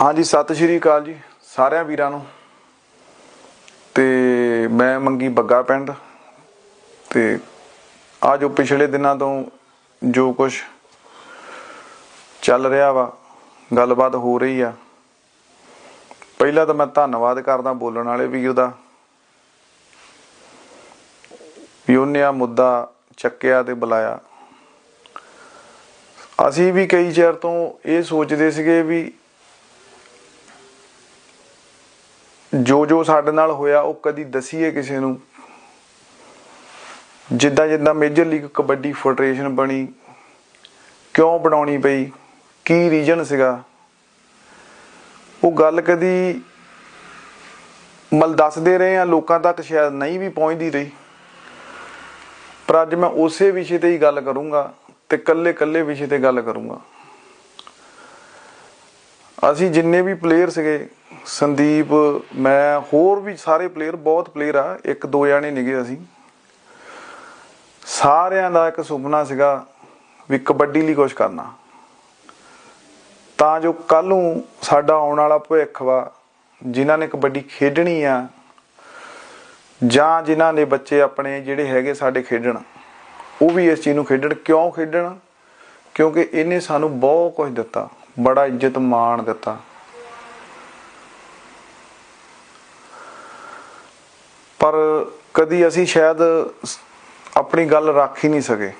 ਹਾਂਜੀ, ਸਤਿ ਸ਼੍ਰੀ ਅਕਾਲ ਜੀ, ਸਾਰਿਆਂ ਵੀਰਾਂ ਨੂੰ। ਤੇ ਮੈਂ ਮੰਗੀ ਬੱਗਾ ਪਿੰਡ। ਤੇ ਆ ਜੋ ਪਿਛਲੇ ਦਿਨਾਂ ਤੋਂ ਜੋ ਕੁਝ ਚੱਲ ਰਿਹਾ ਵਾ, ਗੱਲਬਾਤ ਹੋ ਰਹੀ ਆ। ਪਹਿਲਾਂ ਤਾਂ ਮੈਂ ਧੰਨਵਾਦ ਕਰਦਾ ਬੋਲਣ ਵਾਲੇ ਵੀਰ ਦਾ, ਵੀ ਉਹਨੇ ਆ ਮੁੱਦਾ ਚੱਕਿਆ ਤੇ ਬੁਲਾਇਆ। ਅਸੀਂ ਵੀ ਕਈ ਚਿਰ ਤੋਂ ਇਹ ਸੋਚਦੇ ਸੀਗੇ ਵੀ ਜੋ ਜੋ ਸਾਡੇ ਨਾਲ ਹੋਇਆ, ਉਹ ਕਦੀ ਦਸੀਏ ਕਿਸੇ ਨੂੰ। ਜਿੱਦਾਂ ਜਿੱਦਾਂ ਮੇਜਰ ਲੀਗ ਕਬੱਡੀ ਫੈਡਰੇਸ਼ਨ ਬਣੀ, ਕਿਉਂ ਬਣਾਉਣੀ ਪਈ, ਕੀ ਰੀਜਨ ਸੀਗਾ। ਉਹ ਗੱਲ ਕਦੀ ਮਲ ਦੱਸਦੇ ਰਹੇ ਆ, ਲੋਕਾਂ ਤੱਕ ਸ਼ਾਇਦ ਨਹੀਂ ਵੀ ਪਹੁੰਚਦੀ ਰਹੀ। ਪਰ ਅੱਜ ਮੈਂ ਉਸੇ ਵਿਸ਼ੇ ਤੇ ਹੀ ਗੱਲ ਕਰੂੰਗਾ ਤੇ ਕੱਲੇ ਕੱਲੇ ਵਿਸ਼ੇ ਤੇ ਗੱਲ ਕਰੂੰਗਾ। ਅਸੀਂ ਜਿੰਨੇ ਵੀ ਪਲੇਅਰ ਸੀਗੇ ਸੰਦੀਪ, ਮੈਂ ਹੋਰ ਵੀ ਸਾਰੇ ਪਲੇਅਰ ਬਹੁਤ ਪਲੇਅਰ ਆ। ਇੱਕ, ਦੋ ਜਾਣੇ ਨਿਗੇ ਅਸੀਂ। ਸਾਰਿਆਂ ਦਾ ਇੱਕ ਸੁਪਨਾ ਸੀਗਾ ਵੀ ਕਬੱਡੀ ਲਈ ਕੁਝ ਕਰਨਾ। ਤਾਂ ਜੋ ਕੱਲ ਨੂੰ ਸਾਡਾ ਆਉਣ ਵਾਲਾ ਭਵਿੱਖ ਵਾ, ਜਿਨ੍ਹਾਂ ਨੇ ਕਬੱਡੀ ਖੇਡਣੀ ਆ, ਜਾਂ ਜਿਨ੍ਹਾਂ ਦੇ ਬੱਚੇ ਆਪਣੇ ਜਿਹੜੇ ਹੈਗੇ ਸਾਡੇ ਖੇਡਣ, ਉਹ ਵੀ ਇਸ ਚੀਜ਼ ਨੂੰ ਖੇਡਣ। ਕਿਉਂ ਖੇਡਣ? ਕਿਉਂਕਿ ਇਹਨੇ ਸਾਨੂੰ ਬਹੁਤ ਕੁਝ ਦਿੱਤਾ, ਬੜਾ ਇੱਜ਼ਤ ਮਾਣ ਦਿੱਤਾ। ਪਰ ਕਦੀ ਅਸੀਂ ਸ਼ਾਇਦ ਆਪਣੀ ਗੱਲ ਰੱਖ ਹੀ ਨਹੀਂ ਸਕੇ।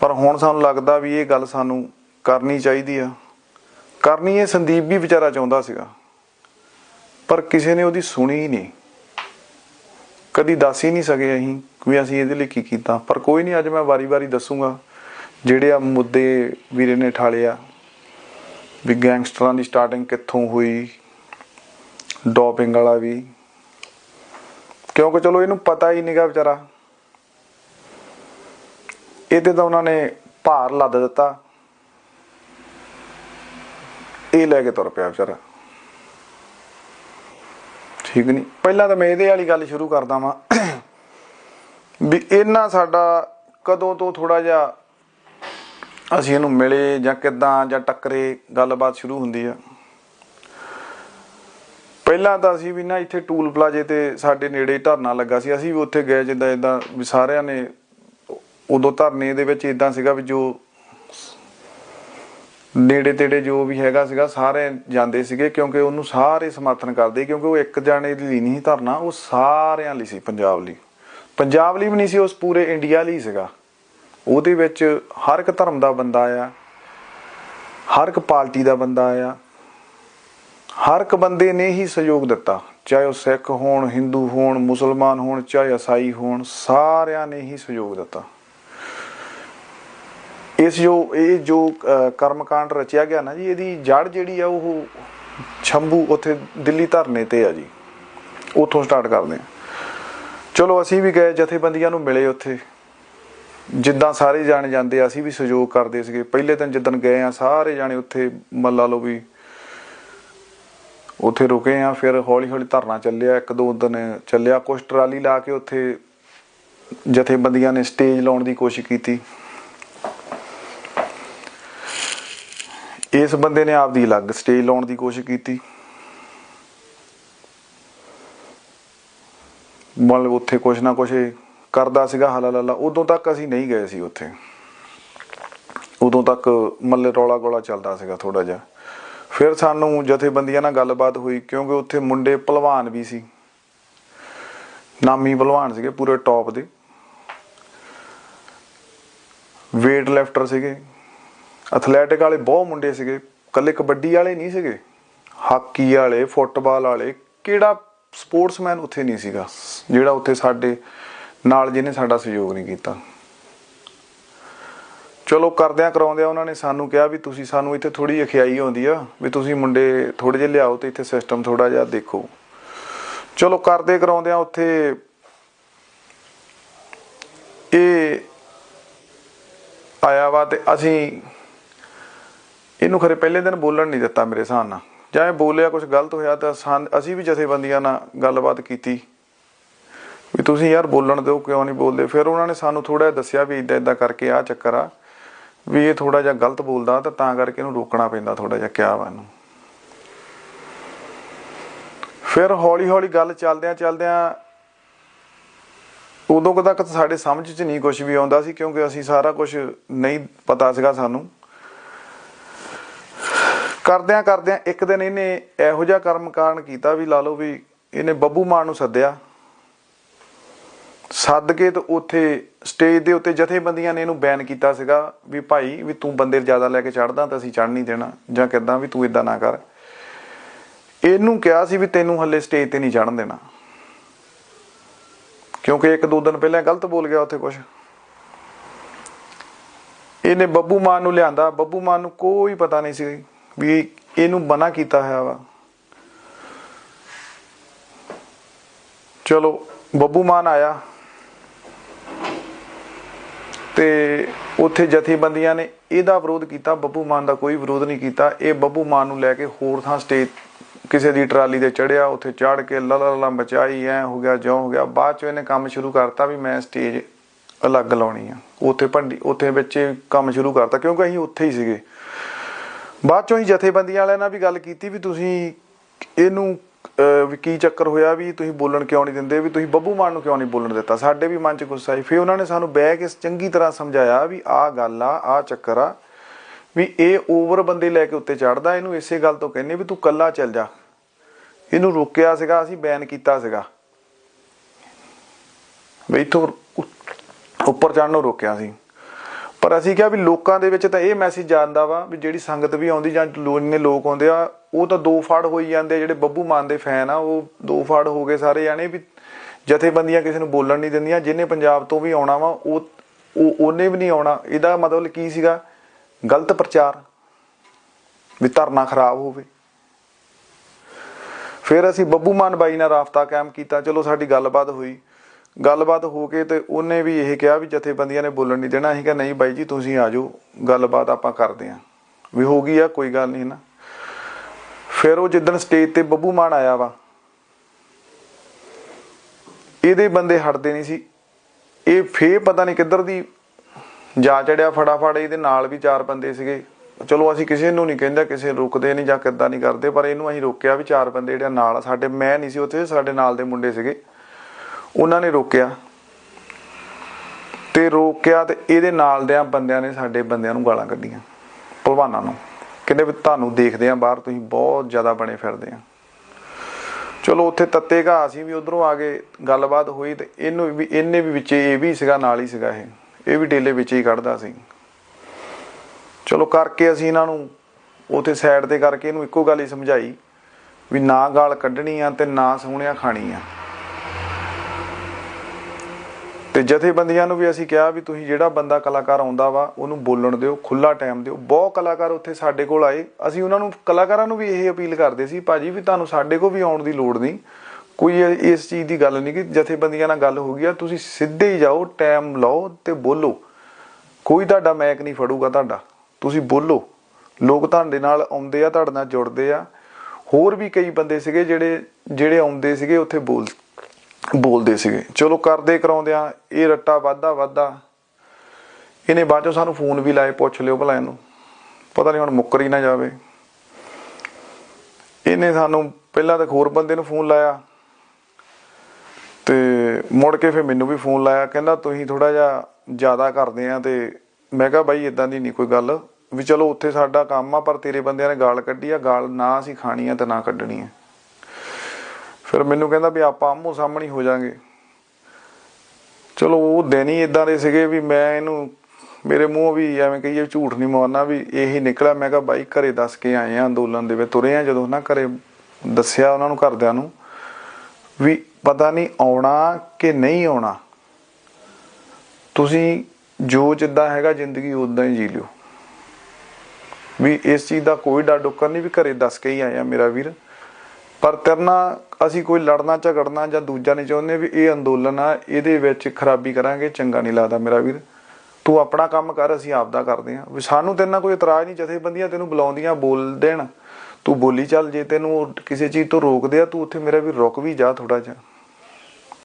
ਪਰ ਹੁਣ ਸਾਨੂੰ ਲੱਗਦਾ ਵੀ ਇਹ ਗੱਲ ਸਾਨੂੰ ਕਰਨੀ ਚਾਹੀਦੀ ਆ। ਕਰਨੀ ਇਹ ਸੰਦੀਪ ਵੀ ਵਿਚਾਰਾ ਚਾਹੁੰਦਾ ਸੀਗਾ। ਪਰ ਕਿਸੇ ਨੇ ਉਹਦੀ ਸੁਣੀ ਹੀ ਨਹੀਂ। ਕਦੀ ਦੱਸ ਹੀ ਨਹੀਂ ਸਕੇ ਅਸੀਂ ਵੀ ਅਸੀਂ ਇਹਦੇ ਲਈ ਕੀ ਕੀਤਾ। ਪਰ ਕੋਈ ਨਹੀਂ, ਅੱਜ ਮੈਂ ਵਾਰੀ-ਵਾਰੀ ਦੱਸੂਗਾ ਜਿਹੜੇ ਆ ਮੁੱਦੇ ਵੀਰੇ ਨੇ ਠਾਲੇ ਆ। ਵੀ ਗੈਂਗਸਟਰਾਂ ਦੀ ਸਟਾਰਟਿੰਗ ਕਿੱਥੋਂ ਹੋਈ ਡੋਪਿੰਗ ਵਾਲਾ ਵੀ। ਕਿਉਂਕਿ ਚਲੋ ਇਹਨੂੰ ਪਤਾ ਹੀ ਨਹੀਂਗਾ ਵਿਚਾਰਾ। ਇਹਦੇ ਤਾਂ ਉਹਨਾਂ ਨੇ ਭਾਰ ਲੱਦ ਦਿੱਤਾ। ਇਹ ਲੈ ਕੇ ਤੁਰ ਪਿਆ ਵਿਚਾਰਾ। ਠੀਕ ਨਹੀਂ। ਪਹਿਲਾਂ ਤਾਂ ਮੈਂ ਇਹਦੇ ਵਾਲੀ ਗੱਲ ਸ਼ੁਰੂ ਕਰਦਾ ਵਾਂ। ਵੀ ਇਹਨਾਂ ਸਾਡਾ ਕਦੋਂ ਤੋਂ ਥੋੜਾ ਜਿਹਾ ਅਸੀਂ ਇਹਨੂੰ ਮਿਲੇ ਜਾਂ ਕਿੱਦਾਂ ਜਾਂ ਟੱਕਰੇ ਗੱਲਬਾਤ ਸ਼ੁਰੂ ਹੁੰਦੀ ਆ। ਪਹਿਲਾਂ ਤਾਂ ਅਸੀਂ ਵੀ ਨਾ ਇੱਥੇ ਟੂਲ ਪਲਾਜੇ ਤੇ ਸਾਡੇ ਨੇੜੇ ਧਰਨਾ ਲੱਗਾ ਸੀ। ਅਸੀਂ ਵੀ ਉੱਥੇ ਗਏ ਜਿੱਦਾਂ ਇਦਾਂ ਵੀ ਸਾਰਿਆਂ ਨੇ ਉਦੋਂ ਧਰਨੇ ਦੇ ਵਿੱਚ ਇਦਾਂ ਸੀਗਾ ਵੀ ਜੋ ਨੇੜੇ ਤੇੜੇ ਜੋ ਵੀ ਹੈਗਾ ਸੀਗਾ, ਸਾਰੇ ਜਾਂਦੇ ਸੀਗੇ ਕਿਉਂਕਿ ਉਹਨੂੰ ਸਾਰੇ ਸਮਰਥਨ ਕਰਦੇ ਕਿਉਂਕਿ ਉਹ ਇੱਕ ਜਾਣੇ ਲਈ ਨਹੀਂ ਸੀ ਧਰਨਾ, ਉਹ ਸਾਰਿਆਂ ਲਈ ਸੀ ਪੰਜਾਬ ਲਈ। ਪੰਜਾਬ ਲਈ ਵੀ ਨਹੀਂ ਸੀ, ਉਸ ਪੂਰੇ ਇੰਡੀਆ ਲਈ ਸੀਗਾ। ਉਹਦੇ ਵਿੱਚ ਹਰ ਇੱਕ ਧਰਮ ਦਾ ਬੰਦਾ ਆ ਹਰ ਇੱਕ ਪਾਰਟੀ ਦਾ ਬੰਦਾ ਆ ਹਰ ਇੱਕ ਬੰਦੇ ਨੇ ਹੀ ਸਹਿਯੋਗ ਦਿੱਤਾ, ਚਾਹੇ ਉਹ ਸਿੱਖ ਹੋਣ, ਹਿੰਦੂ ਹੋਣ, ਮੁਸਲਮਾਨ ਹੋਣ, ਚਾਹੇ ਈਸਾਈ ਹੋਣ, ਸਾਰਿਆਂ ਨੇ ਹੀ ਸਹਿਯੋਗ ਦਿੱਤਾ। ਇਸ ਜੋ, ਇਹ ਜੋ ਕਰਮਕਾਂਡ ਰਚਿਆ ਗਿਆ ਨਾ ਜੀ, ਇਹਦੀ ਜੜ ਜਿਹੜੀ ਆ ਉਹ ਛੰਭੂ ਉੱਥੇ ਦਿੱਲੀ ਧਰਨੇ ਤੇ ਆ ਜੀ। ਉੱਥੋਂ ਸਟਾਰਟ ਕਰਦੇ ਆ। ਚਲੋ ਅਸੀਂ ਵੀ ਗਏ, ਜਥੇਬੰਦੀਆਂ ਨੂੰ ਮਿਲੇ ਉੱਥੇ। ਜਿੱਦਾਂ ਸਾਰੇ ਜਾਣੇ ਜਾਂਦੇ ਅਸੀਂ ਵੀ ਸਹਿਯੋਗ ਕਰਦੇ ਸੀਗੇ। ਪਹਿਲੇ ਦਿਨ ਜਿੱਦਣ ਗਏ ਆ, ਸਾਰੇ ਜਾਣੇ ਉੱਥੇ ਮੱਲਾ ਲੋ ਵੀ ਉੱਥੇ ਰੁਕੇ ਆ, ਫਿਰ ਹੌਲੀ ਹੌਲੀ ਧਰਨਾ ਚੱਲਿਆ, ਇੱਕ ਦੋ ਦਿਨ ਚੱਲਿਆ, ਕੁਛ ਟਰਾਲੀ ਲਾ ਕੇ ਉੱਥੇ ਜਥੇਬੰਦੀਆਂ ਨੇ ਸਟੇਜ ਲਾਉਣ ਦੀ ਕੋਸ਼ਿਸ਼ ਕੀਤੀ। ਇਸ ਬੰਦੇ ਨੇ ਆਪਦੀ ਅਲੱਗ ਸਟੇਜ ਲਾਉਣ ਦੀ ਕੋਸ਼ਿਸ਼ ਕੀਤੀ। ਮਤਲਬ ਉੱਥੇ ਕੁਛ ਨਾ ਕੁਛ ਕਰਦਾ ਸੀਗਾ ਹਲਾ ਲਾਲਾ ਉਦੋਂ ਤੱਕ ਅਸੀਂ ਨਹੀਂ ਗਏ ਸੀ ਉੱਥੇ। ਉਦੋਂ ਤੱਕ ਮੱਲੇ ਰੌਲਾ ਗੋਲਾ ਚੱਲਦਾ ਸੀਗਾ ਥੋੜਾ ਜਿਹਾ। ਫਿਰ ਸਾਨੂੰ ਜਥੇਬੰਦੀਆਂ ਨਾਲ ਗੱਲਬਾਤ ਹੋਈ ਕਿਉਂਕਿ ਉੱਥੇ ਮੁੰਡੇ ਪਹਿਲਵਾਨ ਵੀ ਸੀ। ਨਾਮੀ ਪਹਿਲਵਾਨ ਸੀਗੇ ਪੂਰੇ ਟੌਪ ਦੇ। ਵੇਟ ਲਿਫਟਰ ਸੀਗੇ। ਐਥਲੈਟਿਕ ਵਾਲੇ ਬਹੁਤ ਮੁੰਡੇ ਸੀਗੇ। ਕੱਲੇ ਕਬੱਡੀ ਵਾਲੇ ਨਹੀਂ ਸੀਗੇ। ਹਾਕੀ ਵਾਲੇ ਫੁੱਟਬਾਲ ਵਾਲੇ, ਕਿਹੜਾ ਸਪੋਰਟਸਮੈਨ ਉੱਥੇ ਨਹੀਂ ਸੀਗਾ, ਜਿਹੜਾ ਉੱਥੇ ਸਾਡੇ ਨਾਲ ਜਿਹਨੇ ਸਾਡਾ ਸਹਿਯੋਗ ਨਹੀਂ ਕੀਤਾ। ਚਲੋ ਕਰਦਿਆਂ ਕਰਾਉਂਦਿਆਂ ਉਹਨਾਂ ਨੇ ਸਾਨੂੰ ਕਿਹਾ ਵੀ ਤੁਸੀਂ ਸਾਨੂੰ ਇੱਥੇ ਥੋੜੀ ਅਖਿਆਈ ਆਉਂਦੀ ਆ, ਵੀ ਤੁਸੀਂ ਮੁੰਡੇ ਥੋੜੇ ਜਿਹੇ ਲਿਆਓ ਤੇ ਇੱਥੇ ਸਿਸਟਮ ਥੋੜਾ ਜਿਹਾ ਦੇਖੋ। ਚਲੋ ਕਰਦੇ ਕਰਾਉਂਦਿਆਂ ਉੱਥੇ ਇਹ ਆਇਆ ਵਾ ਤੇ ਅਸੀਂ ਇਹਨੂੰ ਖਰੇ ਪਹਿਲੇ ਦਿਨ ਬੋਲਣ ਨਹੀਂ ਦਿੱਤਾ ਮੇਰੇ ਹਿਸਾਬ ਨਾਲ। ਜਾਂ ਇਹ ਬੋਲਿਆ ਕੁਝ ਗਲਤ ਹੋਇਆ ਤਾਂ ਸਾਨ- ਅਸੀਂ ਵੀ ਜਥੇਬੰਦੀਆਂ ਨਾਲ ਗੱਲਬਾਤ ਕੀਤੀ। ਵੀ ਤੁਸੀਂ ਯਾਰ ਬੋਲਣ ਦਿਓ, ਕਿਉਂ ਨਹੀਂ ਬੋਲਦੇ? ਫਿਰ ਉਹਨਾਂ ਨੇ ਸਾਨੂੰ ਥੋੜਾ ਜਿਹਾ ਦੱਸਿਆ ਵੀ ਇਦਾਂ ਇਦਾਂ ਕਰਕੇ ਆ ਚੱਕਰ ਆ। ਵੀ ਇਹ ਥੋੜਾ ਜਿਹਾ ਗਲਤ ਬੋਲਦਾ ਤਾਂ ਤਾਂ ਕਰਕੇ ਇਹਨੂੰ ਰੋਕਣਾ ਪੈਂਦਾ ਥੋੜਾ ਜਿਹਾ ਕਿਹਾ ਵਾ ਇਹਨੂੰ। ਫਿਰ ਹੌਲੀ ਹੌਲੀ ਗੱਲ ਚੱਲਦਿਆਂ ਚੱਲਦਿਆਂ ਉਦੋਂ ਕੁ ਤੱਕ ਸਾਡੇ ਸਮਝ 'ਚ ਨਹੀਂ ਕੁਝ ਵੀ ਆਉਂਦਾ ਸੀ ਕਿਉਂਕਿ ਅਸੀਂ ਸਾਰਾ ਕੁਝ ਨਹੀਂ ਪਤਾ ਸੀਗਾ ਸਾਨੂੰ। ਕਰਦਿਆਂ ਕਰਦਿਆਂ ਇੱਕ ਦਿਨ ਇਹਨੇ ਇਹੋ ਜਿਹਾ ਕਰਮ ਕਾਰਨ ਕੀਤਾ ਵੀ ਲਾ ਲਓ ਵੀ ਇਹਨੇ ਬੱਬੂ ਮਾਨ ਨੂੰ ਸੱਦਿਆ। ਸੱਦ ਕੇ ਤੇ ਉੱਥੇ ਸਟੇਜ ਦੇ ਉੱਤੇ ਜਥੇਬੰਦੀਆਂ ਨੇ ਇਹਨੂੰ ਬੈਨ ਕੀਤਾ ਸੀਗਾ ਵੀ ਭਾਈ, ਵੀ ਤੂੰ ਬੰਦੇ ਜ਼ਿਆਦਾ ਲੈ ਕੇ ਚੜਦਾ ਤਾਂ ਅਸੀਂ ਚੜ ਨਹੀਂ ਦੇਣਾ ਜਾਂ ਕਿਦਾਂ ਵੀ ਤੂੰ ਇਦਾਂ ਨਾ ਕਰ। ਇਹਨੂੰ ਕਿਹਾ ਸੀ ਵੀ ਤੈਨੂੰ ਹੱਲੇ ਸਟੇਜ ਤੇ ਨਹੀਂ ਚੜਨ ਦੇਣਾ। ਕਿਉਂਕਿ ਇੱਕ ਦੋ ਦਿਨ ਪਹਿਲਾਂ ਗਲਤ ਬੋਲ ਗਿਆ ਉੱਥੇ ਕੁਝ ਇਹਨੇ ਬੱਬੂ ਮਾਨ ਨੂੰ ਲਿਆਂਦਾ। ਬੱਬੂ ਮਾਨ ਨੂੰ ਕੋਈ ਪਤਾ ਨਹੀਂ ਸੀ ਵੀ ਇਹਨੂੰ ਮਨਾ ਕੀਤਾ ਹੋਇਆ ਵਾ। ਚਲੋ, ਬੱਬੂ ਮਾਨ ਆਇਆ। ਤੇ ਉੱਥੇ ਜਥੇਬੰਦੀਆਂ ਨੇ ਇਹਦਾ ਵਿਰੋਧ ਕੀਤਾ, ਬੱਬੂ ਮਾਨ ਦਾ ਕੋਈ ਵਿਰੋਧ ਨਹੀਂ ਕੀਤਾ। ਇਹ ਬੱਬੂ ਮਾਨ ਨੂੰ ਲੈ ਕੇ ਹੋਰ ਥਾਂ ਸਟੇਜ ਕਿਸੇ ਦੀ ਟਰਾਲੀ ਤੇ ਚੜਿਆ ਉੱਥੇ ਚੜ ਕੇ ਲਲਾ ਲਲਾ ਮਚਾਈ, ਐ ਹੋ ਗਿਆ ਜੋ ਹੋ ਗਿਆ। ਬਾਅਦ ਚ ਇਹਨੇ ਕੰਮ ਸ਼ੁਰੂ ਕਰਤਾ ਵੀ ਮੈਂ ਸਟੇਜ ਅਲੱਗ ਲਾਉਣੀ ਆ। ਉੱਥੇ ਭੰਡੀ, ਉੱਥੇ ਬੱਚੇ ਕੰਮ ਸ਼ੁਰੂ ਕਰਤਾ, ਕਿਉਂਕਿ ਅਸੀਂ ਉੱਥੇ ਹੀ ਸੀਗੇ। ਬਾਅਦ ਚੋਂ ਹੀ ਜਥੇਬੰਦੀਆਂ ਵਾਲਿਆਂ ਨਾਲ ਵੀ ਗੱਲ ਕੀਤੀ ਵੀ ਤੁਸੀਂ ਇਹਨੂੰ ਵੀ ਕੀ ਚੱਕਰ ਹੋਇਆ ਵੀ ਤੁਸੀਂ ਬੋਲਣ ਕਿਉਂ ਨਹੀਂ ਦਿੰਦੇ, ਵੀ ਤੁਸੀਂ ਬੱਬੂ ਮਾਨ ਨੂੰ ਕਿਉਂ ਨਹੀਂ ਬੋਲਣ ਦਿੱਤਾ? ਸਾਡੇ ਵੀ ਮਨ 'ਚ ਗੁੱਸਾ ਸੀ ਫਿਰ ਉਹਨਾਂ ਨੇ ਸਾਨੂੰ ਬਹਿ ਕੇ ਚੰਗੀ ਤਰ੍ਹਾਂ ਸਮਝਾਇਆ ਵੀ ਆਹ ਗੱਲ ਆ, ਆਹ ਚੱਕਰ ਆ, ਵੀ ਇਹ ਓਵਰ ਬੰਦੇ ਲੈ ਕੇ ਉੱਤੇ ਚੜਦਾ ਇਹਨੂੰ ਇਸੇ ਗੱਲ ਤੋਂ ਕਹਿੰਨੇ ਵੀ ਤੂੰ ਕੱਲਾ ਚੱਲ ਜਾ। ਇਹਨੂੰ ਰੋਕਿਆ ਸੀਗਾ, ਅਸੀਂ ਬੈਨ ਕੀਤਾ ਸੀਗਾ। ਵੀ ਇੱਥੋਂ ਉੱਪਰ ਚੜਨ ਨੂੰ ਰੋਕਿਆ ਸੀ। ਪਰ ਅਸੀਂ ਕਿਹਾ ਵੀ ਲੋਕਾਂ ਦੇ ਵਿੱਚ ਤਾਂ ਇਹ ਮੈਸੇਜ ਜਾਂਦਾ ਵਾ ਵੀ ਜਿਹੜੀ ਸੰਗਤ ਵੀ ਆਉਂਦੀ ਜਾਂ ਲੋ- ਇੰਨੇ ਲੋਕ ਆਉਂਦੇ ਆ ਉਹ ਤਾਂ ਦੋ ਫਾੜ ਹੋਈ ਜਾਂਦੇ ਆ, ਜਿਹੜੇ ਬੱਬੂ ਮਾਨ ਦੇ ਫੈਨ ਆ ਉਹ ਦੋ ਫਾੜ ਹੋ ਗਏ ਸਾਰੇ ਜਾਣੇ ਵੀ ਜਥੇਬੰਦੀਆਂ ਕਿਸੇ ਨੂੰ ਬੋਲਣ ਨਹੀਂ ਦਿੰਦੀਆਂ ਜਿਹਨੇ ਪੰਜਾਬ ਤੋਂ ਵੀ ਆਉਣਾ ਵਾ ਉਹ ਉਹ ਉਹਨੇ ਵੀ ਨਹੀਂ ਆਉਣਾ। ਇਹਦਾ ਮਤਲਬ ਕੀ ਸੀਗਾ? ਗਲਤ ਪ੍ਰਚਾਰ ਵੀ ਧਰਨਾ ਖਰਾਬ ਹੋਵੇ। ਫਿਰ ਅਸੀਂ ਬੱਬੂ ਮਾਨ ਬਾਈ ਨਾਲ ਰਾਫਤਾ ਕਾਇਮ ਕੀਤਾ। ਚਲੋ ਸਾਡੀ ਗੱਲਬਾਤ ਹੋਈ। ਗੱਲਬਾਤ ਹੋ ਕੇ ਤੇ ਉਹਨੇ ਵੀ ਇਹ ਕਿਹਾ ਵੀ ਜਥੇਬੰਦੀਆਂ ਨੇ ਬੋਲਣ ਨਹੀਂ ਦੇਣਾ। ਅਸੀਂ ਕਿਹਾ, ਨਹੀਂ ਬਾਈ ਜੀ, ਤੁਸੀਂ ਆ ਜਾਓ। ਗੱਲਬਾਤ ਆਪਾਂ ਕਰਦੇ ਆਂ। ਵੀ ਹੋ ਗਈ ਆ, ਕੋਈ ਗੱਲ ਨਹੀਂ ਨਾ। ਫਿਰ ਉਹ ਜਿੱਦਣ ਸਟੇਜ ਤੇ ਬੱਬੂ ਮਾਨ ਆਇਆ ਵਾ, ਇਹਦੇ ਬੰਦੇ ਹਟਦੇ ਨਹੀਂ ਸੀ। ਇਹ ਫੇਰ ਪਤਾ ਨਹੀਂ ਕਿੱਧਰ ਦੀ ਜਾ ਚੜਿਆ ਫਟਾਫਟ, ਇਹਦੇ ਨਾਲ ਵੀ ਚਾਰ ਬੰਦੇ ਸੀਗੇ। ਚਲੋ, ਅਸੀਂ ਕਿਸੇ ਨੂੰ ਨਹੀਂ ਕਹਿੰਦਾ, ਕਿਸੇ ਨੂੰ ਰੁਕਦੇ ਨਹੀਂ ਜਾਂ ਕਿੱਦਾਂ ਨਹੀਂ ਕਰਦੇ, ਪਰ ਇਹਨੂੰ ਅਸੀਂ ਰੋਕਿਆ ਵੀ ਚਾਰ ਬੰਦੇ ਜਿਹੜੇ ਨਾਲ ਸਾਡੇ, ਮੈਂ ਨਹੀਂ ਸੀ ਉੱਥੇ, ਸਾਡੇ ਨਾਲ ਦੇ ਮੁੰਡੇ ਸੀਗੇ। ਉਹਨਾਂ ਨੇ ਰੋਕਿਆ। ਤੇ ਰੋਕਿਆ ਤੇ ਇਹਦੇ ਨਾਲ ਦੇ ਬੰਦਿਆਂ ਨੇ ਸਾਡੇ ਬੰਦਿਆਂ ਨੂੰ ਗਾਲਾਂ ਕੱਢੀਆਂ ਭਲਵਾਨਾਂ ਨੂੰ। ਕਹਿੰਦੇ ਵੀ ਤੁਹਾਨੂੰ ਦੇਖਦੇ ਆ ਬਾਹਰ ਤੁਸੀਂ ਬਹੁਤ ਜ਼ਿਆਦਾ ਬਣੇ ਫਿਰਦੇ ਆ ਚਲੋ ਉੱਥੇ ਤੱਤੇ ਘਾਹ ਅਸੀਂ ਵੀ ਉਧਰੋਂ ਆ ਗਏ ਗੱਲਬਾਤ ਹੋਈ ਤੇ ਇਹਨੂੰ ਵੀ, ਇਹਨੇ ਵੀ ਵਿੱਚ ਇਹ ਵੀ ਸੀਗਾ, ਨਾਲ ਹੀ ਸੀਗਾ ਇਹ। ਇਹ ਵੀ ਡੇਲੇ ਵਿੱਚ ਹੀ ਕੱਢਦਾ ਸੀ। ਚਲੋ ਕਰਕੇ ਅਸੀਂ ਇਹਨਾਂ ਨੂੰ ਉਥੇ ਸਾਈਡ ਤੇ ਕਰਕੇ ਇਹਨੂੰ ਇੱਕੋ ਗੱਲ ਹੀ ਸਮਝਾਈ ਵੀ ਨਾ ਗਾਲ ਕੱਢਣੀ ਆ ਤੇ ਨਾ ਸੋਹਣਿਆ ਖਾਣੀ ਆ। ਤੇ ਜਥੇਬੰਦੀਆਂ ਨੂੰ ਵੀ ਅਸੀਂ ਕਿਹਾ ਵੀ ਤੁਸੀਂ ਜਿਹੜਾ ਬੰਦਾ ਕਲਾਕਾਰ ਆਉਂਦਾ ਵਾ, ਉਹਨੂੰ ਬੋਲਣ ਦਿਓ ਖੁੱਲਾ ਟਾਈਮ ਦਿਓ। ਬਹੁਤ ਕਲਾਕਾਰ ਉੱਥੇ ਸਾਡੇ ਕੋਲ ਆਏ। ਅਸੀਂ ਉਹਨਾਂ ਨੂੰ, ਕਲਾਕਾਰਾਂ ਨੂੰ ਵੀ ਇਹ ਅਪੀਲ ਕਰਦੇ ਸੀ, ਭਾਜੀ, ਵੀ ਤੁਹਾਨੂੰ ਸਾਡੇ ਕੋਲ ਵੀ ਆਉਣ ਦੀ ਲੋੜ ਨਹੀਂ। ਕੋਈ ਇਸ ਚੀਜ਼ ਦੀ ਗੱਲ ਨਹੀਂ ਕਿ ਜਥੇਬੰਦੀਆਂ ਨਾਲ ਗੱਲ ਹੋ ਗਈ ਆ। ਤੁਸੀਂ ਸਿੱਧੇ ਹੀ ਜਾਓ ਟਾਈਮ ਲਓ ਤੇ ਬੋਲੋ। ਕੋਈ ਤੁਹਾਡਾ ਮੈਕ ਨਹੀਂ ਫੜੂਗਾ ਤੁਹਾਡਾ। ਤੁਸੀਂ ਬੋਲੋ। ਲੋਕ ਤੁਹਾਡੇ ਨਾਲ ਆਉਂਦੇ ਆ, ਤੁਹਾਡੇ ਨਾਲ ਜੁੜਦੇ ਆ। ਹੋਰ ਵੀ ਕਈ ਬੰਦੇ ਸੀਗੇ ਜਿਹੜੇ ਜਿਹੜੇ ਆਉਂਦੇ ਸੀਗੇ, ਉੱਥੇ ਬੋਲ ਬੋਲਦੇ ਸੀਗੇ। ਚਲੋ ਕਰਦੇ ਕਰਾਉਂਦਿਆਂ ਇਹ ਰੱਟਾ ਵਾਧਾ ਵਾਧਾ। ਇਹਨੇ ਬਾਅਦ ਚੋਂ ਸਾਨੂੰ ਫੋਨ ਵੀ ਲਾਏ, ਪੁੱਛ ਲਿਓ ਭਲਾ ਇਹਨੂੰ। ਪਤਾ ਨਹੀਂ ਹੁਣ ਮੁੱਕਰ ਹੀ ਨਾ ਜਾਵੇ। ਇਹਨੇ ਸਾਨੂੰ ਪਹਿਲਾਂ ਤਾਂ ਹੋਰ ਬੰਦੇ ਨੂੰ ਫੋਨ ਲਾਇਆ। ਤੇ ਮੁੜ ਕੇ ਫਿਰ ਮੈਨੂੰ ਵੀ ਫੋਨ ਲਾਇਆ, ਕਹਿੰਦਾ ਤੁਸੀਂ ਥੋੜਾ ਜਿਹਾ ਜ਼ਿਆਦਾ ਕਰਦੇ ਆ ਤੇ ਮੈਂ ਕਿਹਾ ਬਾਈ ਇਦਾਂ ਦੀ ਨਹੀਂ ਕੋਈ ਗੱਲ, ਵੀ ਚਲੋ ਉੱਥੇ ਸਾਡਾ ਕੰਮ ਆ, ਪਰ ਤੇਰੇ ਬੰਦਿਆਂ ਨੇ ਗਾਲ ਕੱਢੀ ਆ, ਗਾਲ ਨਾ ਅਸੀਂ ਖਾਣੀ ਆ ਤੇ ਨਾ ਕੱਢਣੀ ਆ। ਫਿਰ ਮੈਨੂੰ ਕਹਿੰਦਾ ਵੀ ਆਪਾਂ ਆਮੋ ਸਾਹਮਣੇ ਹੋ ਜਾਾਂਗੇ। ਚਲੋ ਉਹ ਦਿਨ ਹੀ ਇਦਾਂ ਦੇ ਸੀਗੇ ਵੀ ਮੈਂ ਇਹਨੂੰ, ਮੇਰੇ ਮੂੰਹ ਵੀ ਐਵੇਂ ਕਹੀਏ ਝੂਠ ਨਹੀਂ ਮਾਰਨਾ ਵੀ ਇਹੀ ਨਿਕਲਿਆ। ਮੈਂ ਕਿਹਾ ਬਾਈ ਘਰੇ ਦੱਸ ਕੇ ਆਏ ਆ ਅੰਦੋਲਨ ਦੇ ਵਿੱਚ, ਤੁਰੇ ਆ ਜਦੋਂ ਨਾ ਘਰੇ ਦੱਸਿਆ ਉਹਨਾਂ ਨੂੰ ਘਰਦਿਆਂ ਨੂੰ ਵੀ ਪਤਾ ਨਹੀਂ ਆਉਣਾ ਕਿ ਨਹੀਂ ਆਉਣਾ। ਤੁਸੀਂ ਜੋ ਜਿੱਦਾਂ ਹੈਗਾ ਜ਼ਿੰਦਗੀ ਉਦਾਂ ਹੀ ਜੀ ਲਿਓ। ਵੀ ਇਸ ਚੀਜ਼ ਦਾ ਕੋਈ ਡਰ ਡੁੱਕਰ ਨਹੀਂ ਵੀ ਘਰੇ ਦੱਸ ਕੇ ਹੀ ਆਏ ਆ ਮੇਰਾ ਵੀਰ। ਪਰ ਤਰਨਾ ਅਸੀਂ ਕੋਈ ਲੜਨਾ, ਝਗੜਨਾ ਜਾਂ ਦੂਜਾ ਨਹੀਂ ਚਾਹੁੰਦੇ ਵੀ ਇਹ ਅੰਦੋਲਨ ਆ, ਇਹਦੇ ਵਿੱਚ ਖਰਾਬੀ ਕਰਾਂਗੇ, ਚੰਗਾ ਨਹੀਂ ਲੱਗਦਾ ਮੇਰਾ ਵੀਰ। ਤੂੰ ਆਪਣਾ ਕੰਮ ਕਰ, ਅਸੀਂ ਆਪਦਾ ਕਰਦੇ ਆਂ ਵੀ ਸਾਨੂੰ ਤੇਰੇ ਨਾਲ ਕੋਈ ਇਤਰਾਜ਼ ਨਹੀਂ, ਜਥੇਬੰਦੀਆਂ ਤੈਨੂੰ ਬੁਲਾਉਂਦੀਆਂ, ਬੋਲ ਦੇਣ। ਤੂੰ ਬੋਲੀ ਚੱਲ, ਜੇ ਤੈਨੂੰ ਉਹ ਕਿਸੇ ਚੀਜ਼ ਤੋਂ ਰੋਕਦੇ ਆ, ਤੂੰ ਉੱਥੇ ਮੇਰਾ ਵੀ ਰੁਕ ਵੀ ਜਾ ਥੋੜਾ ਜਿਹਾ।